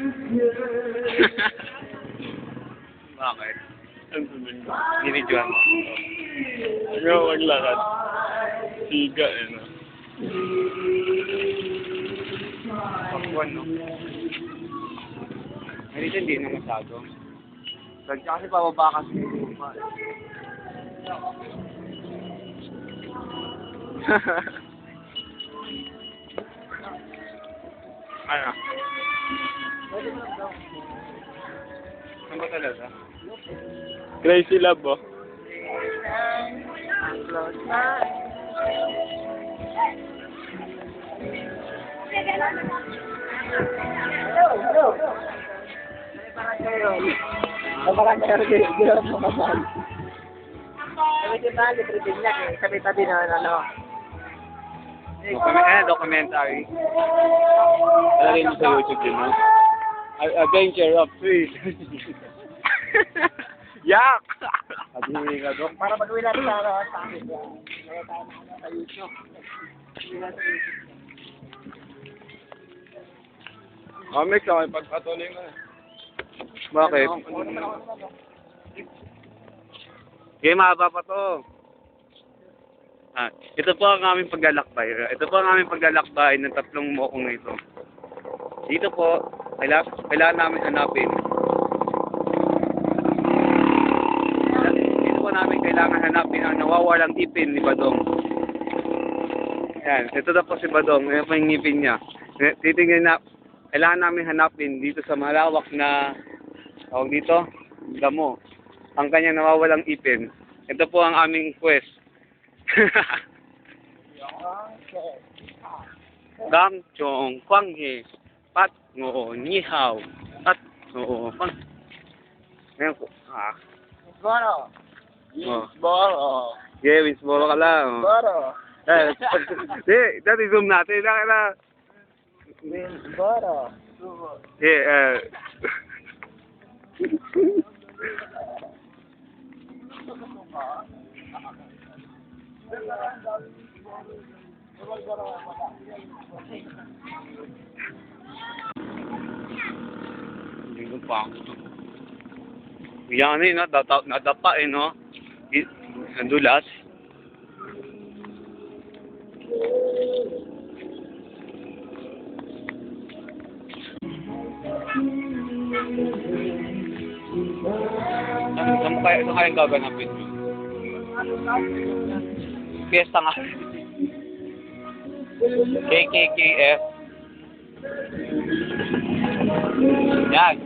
Bakit? Binidyohan mo. Ano maglakad? Siga eh, no? Pakwan, no? Ganito hindi na masyado. Pag kasi pababa kasi yung lupa. ano? Ano ba talaga? Crazy love, oh. Ang parang kaya rin, hindi na mo. Sabi di ba, libre din yan eh. Sabi tabi na ano. Document, documentary. Lalagay mo sa YouTube yun, no? A- Adventure of Trees. Yak! Sabi ka, Dok. Para mag-uwi natin sa ano, sa akin. Kaya tayo na sa YouTube. Comics, ako ipagpatuloy mo na. Bakit? Okay, mahaba pa to. Ah, ito po ang aming paglalakbay. Ito po ang aming paglalakbay ng tatlong mokong ito. Dito po, kaila, kailangan namin hanapin. Dito po namin kailangan hanapin ang nawawalang ipin ni Badong. Yan, ito na po si Badong. Yan po yung ngipin niya. Titingnan na, kailangan namin hanapin dito sa malawak na tawag dito, damo. Ang kanyang nawawalang ipin. Ito po ang aming quest. Gang chong kwang he pat ngo ni hao pat ngo pang Ngayon po. Ah. Boro. Oh. Boro. Yeah, Vince Bolo ka lang. oh. Boro. Eh, eh, dati zoom natin. Dati na. Boro. Eh, eh. Hindi ko pa ako. Yan eh, no? Data, nadapa eh, no? Nandulas. Ano, ano kaya, ano kaya gaganapin? Fiesta nga. KKKF. Yan.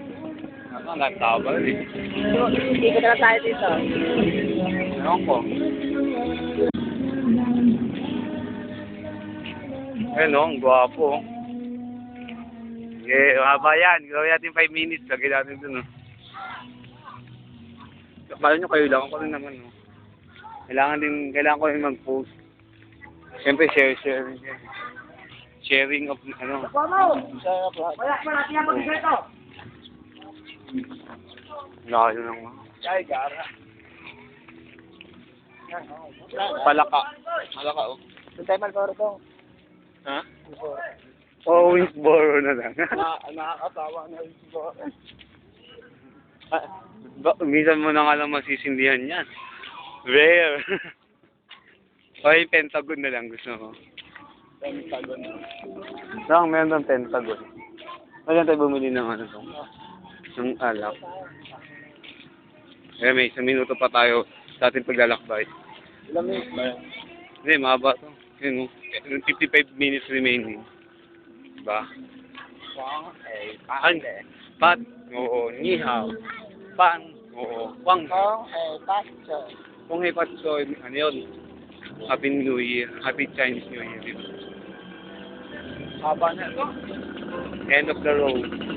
Ano, nagtaba rin eh. Hindi ko na tayo dito. Ewan ko. Ayun oh, ang gwapo. Okay, haba yan. Gawin natin 5 minutes. Lagay natin dun oh. Paano nyo kayo lang? Ako rin naman oh. Kailangan din, kailangan ko rin mag-post. Siyempre, share, share. Sharing of, ano. Bono! Wala pa natin ang mag-ito. Layo lang. Ay, gara. Palaka. Palaka oh. Doon tayo Malboro to. Ha? Oh, Winsboro na lang. Na, nakakatawa na siguro. Ah, ba, minsan mo na nga lang masisindihan yan. Rare. o yung Pentagon na lang gusto ko. Pentagon. Saan meron ng Pentagon? Wala tayo bumili ng ano to? Ng alak. Eh, may isang minuto pa tayo sa ating paglalakbay. Ilang minutes ba yan? Hindi, mahaba to. Yun, oh. 55 minutes remaining. Diba? Wow. Eh, An? Pat? Oo. Ni hao. Pan? Oo. Wang? Kong, eh, pasto. Kung hey Patso, ano yun? Happy New Year. Happy Chinese New Year. Diba? Haba na ito. End of the road.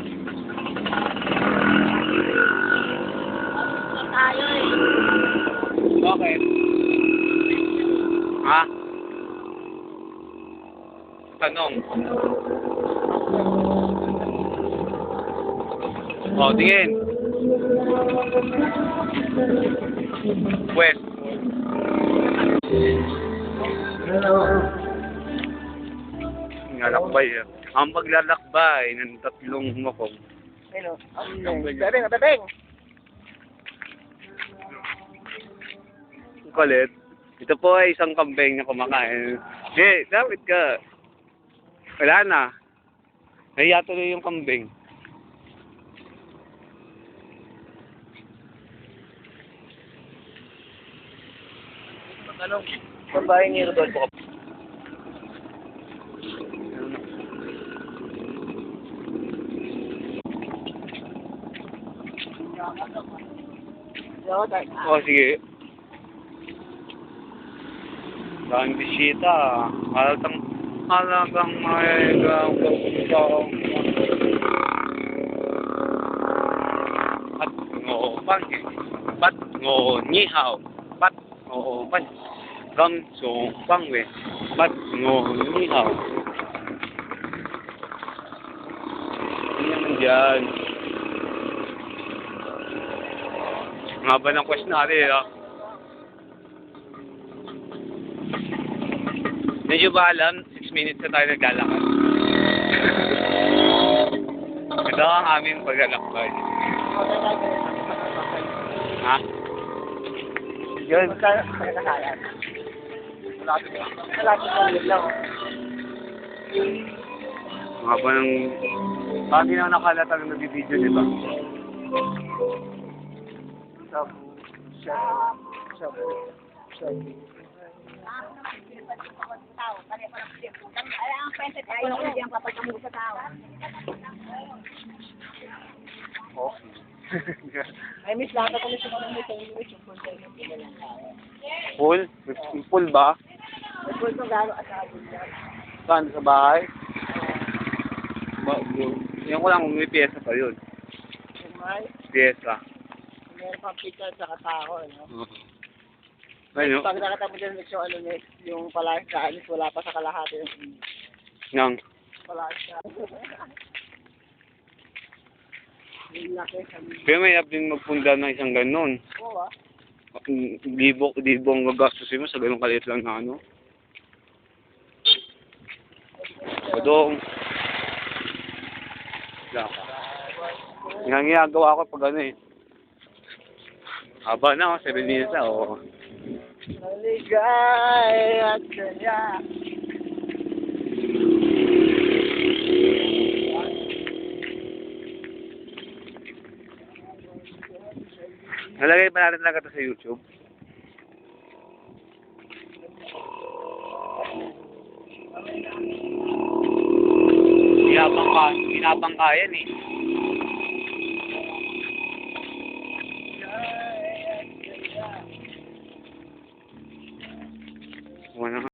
Tayo eh. Bakit? Ha? Tanong. O, tingin. West. Ngalakbay. ah. Ang paglalakbay ng tatlong makong Kambing. Bebeng, bebeng. Ang Kulit. Ito po ay isang kambing na kumakain. Eh, dapat ka. Wala na. Nahiya tuloy yung kambing. Anong babae ni Rodolfo? Oo, dahil. O, sige. Dahil bisita. Halatang halagang may gawang Pat ngo bang Pat ngo ni hao. Pat ngo bang Gam so bang we. Pat ngo ni hao. Ano naman dyan? Ang haba ng quest natin, ah. Medyo ba alam, 6 minutes na tayo naglalakad. Ito ang aming paglalakbay. Ha? Yun. Nakayan? Malapit na lang. Ang haba ng... Bakit na nakalata ng nag-video, di ba? Miss ako ng miss. Ay, miss, yung full time yung lang kaya. Full? Full ba? Full kung gano'n asabi. Saan? Sa bahay? Ba, yan ko lang may pyesa pa yun. Pyesa. Meron pang picture sa katao, no? Ano? Pag nakatapos yung yung ano, miss, yung pala sa alis, wala pa sa kalahati yung Nang. pala sa Yung laki sa Pero may din magpunda ng isang ganun. Oo, ah. Libo, libo ang gagastusin mo sa ganun kaliit lang na ano. Badong. Wala ka. Yan ang ginagawa ko pag ano eh. Haba na, oh, 7 minutes na, oh. Naligay at kanya. Nalagay pa natin talaga to sa YouTube. Ginapang ka, ginapang kayan eh.